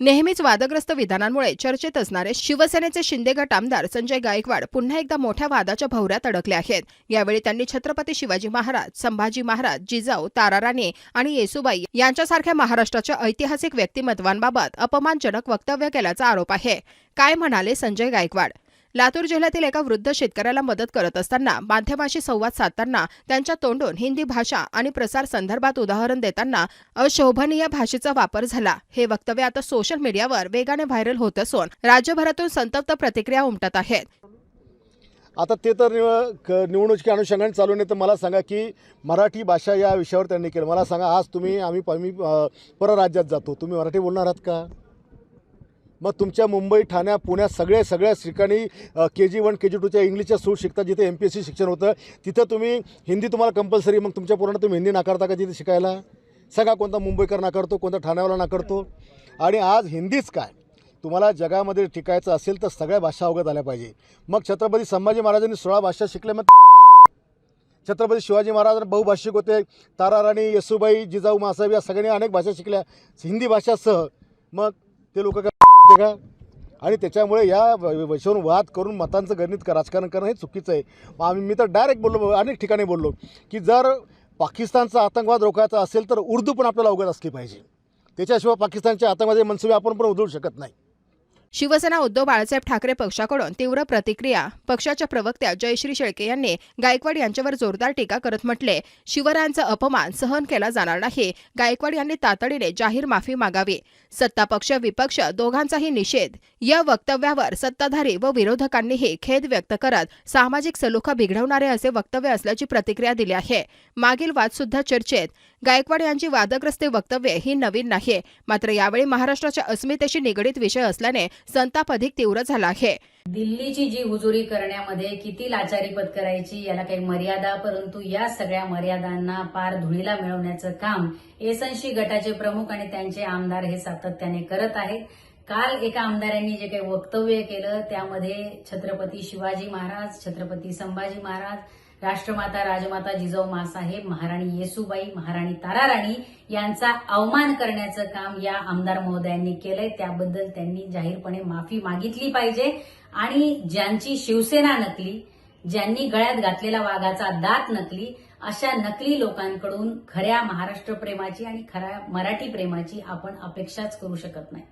नेहमीच वादग्रस्त विधानांमुळे चर्चेत असणारे शिवसेनेचे शिंदे गट आमदार संजय गायकवाड पुन्हा एकदा मोठ्या वादाच्या भवऱ्यात अडकले आहेत. यावेळी त्यांनी छत्रपती शिवाजी महाराज संभाजी महाराज जिजाऊ ताराराणे आणि येसुबाई यांच्यासारख्या महाराष्ट्राच्या ऐतिहासिक व्यक्तिमत्वांबाबत अपमानजनक वक्तव्य केल्याचा आरोप आहे. काय म्हणाले संजय गायकवाड? लातूर जिल्ह्यातील एका वृद्ध शेतकऱ्याला मदत करत असताना माध्यमाशी संवाद साधताना त्यांच्या तोंडून हिंदी भाषा आणि प्रसार संदर्भात उदाहरण देताना अशोभनीय भाषेचा वापर झाला. हे वक्तव्य आता सोशल मीडियावर वेगाने व्हायरल होत असून राज्यभरातून संतप्त प्रतिक्रिया उमटत आहेत. आता ते तर निव क- निवडणुकीच्या अनुषंगाने चालू नाही तर मला सांगा की मराठी भाषा या विषयावर त्यांनी केलं. मला सांगा आज तुम्ही आम्ही आम्ही परराज्यात जातो. तुम्ही मराठी बोलणार आहात का? मग तुमच्या मुंबई ठाण्या पुण्यात सगळ्या सगळ्या ठिकाणी के जी वन के जी टूच्या इंग्लिशच्या सूट शिकतात जिथे एम पी एस सी शिक्षण होतं. तिथं तुम्ही हिंदी तुम्हाला कंपल्सरी मग तुमच्या पोरांना तुम्ही हिंदी नाकारता का तिथे शिकायला? सगळा कोणता मुंबईकर नाकारतो कोणता ठाण्यावाला नाकारतो. आणि आज हिंदीच काय? तुम्हाला जगामध्ये टिकायचं असेल तर सगळ्या भाषा अवगत आल्या पाहिजे. मग छत्रपती संभाजी महाराजांनी सोळा भाषा शिकल्या मग छत्रपती शिवाजी महाराज बहुभाषिक होते. ताराराणी येसुबाई जिजाऊ मासाहेब या सगळ्यांनी अनेक भाषा शिकल्या. हिंदी भाषासह मग ते लोक काय का आणि त्याच्यामुळे या विषयावर वाद करून मतांचं गणित राजकारण करणं हे चुकीचं आहे. मग आम्ही मी तर डायरेक्ट बोललो अनेक ठिकाणी बोललो की जर पाकिस्तानचा आतंकवाद रोखायचा असेल तर उर्दू पण आपल्याला अवगत असली पाहिजे. त्याच्याशिवाय पाकिस्तानच्या आतंकवादी मनसुबे आपण पण उधळू शकत नाही. शिवसेना उद्धव बाळासाहेब ठाकरे पक्षाकडून तीव्र प्रतिक्रिया. पक्षाच्या प्रवक्त्या जयश्री शेळके यांनी गायकवाड यांच्यावर जोरदार टीका करत म्हटले शिवरायांचा अपमान सहन केला जाणार नाही. गायकवाड यांनी तातडीने जाहीर माफी मागावी. सत्ता पक्ष विपक्ष दोघांचाही निषेध. या वक्तव्यावर सत्ताधारी व विरोधकांनीही खेद व्यक्त करत सामाजिक सलोखा बिघडवणारे असे वक्तव्य असल्याची प्रतिक्रिया दिली आहे. मागील वाद सुद्धा चर्चेत. गायकवाड यांची वादग्रस्त वक्तव्ये ही नवीन नाही. मात्र यावेळी महाराष्ट्राच्या अस्मितेशी निगडीत विषय असल्याने संताप अधिक तीव्र झाला आहे. दिल्लीची जी हुजुरी करण्यामध्ये किती लाचारी पत्करायची याला काही मर्यादा परंतु या सगळ्या मर्यादांना पार धुळीला मिळवण्याचं काम एसएनशी गटाचे प्रमुख आणि त्यांचे आमदार हे सातत्याने करत आहेत. काल एका आमदारांनी जे काही वक्तव्य केलं त्यामध्ये छत्रपती शिवाजी महाराज छत्रपती संभाजी महाराज राष्ट्रमाता राजमाता जिजाऊ मासाहेब महाराणी येसुबाई महाराणी ताराराणी यांचा अवमान करण्याचं काम या आमदार महोदयांनी केलंय. त्याबद्दल त्यांनी जाहीरपणे माफी मागितली पाहिजे. आणि ज्यांची शिवसेना नकली ज्यांनी गळ्यात घातलेला वाघाचा दात नकली अशा नकली लोकांकडून खऱ्या महाराष्ट्र प्रेमाची आणि खऱ्या मराठी प्रेमाची आपण अपेक्षाच करू शकत नाही.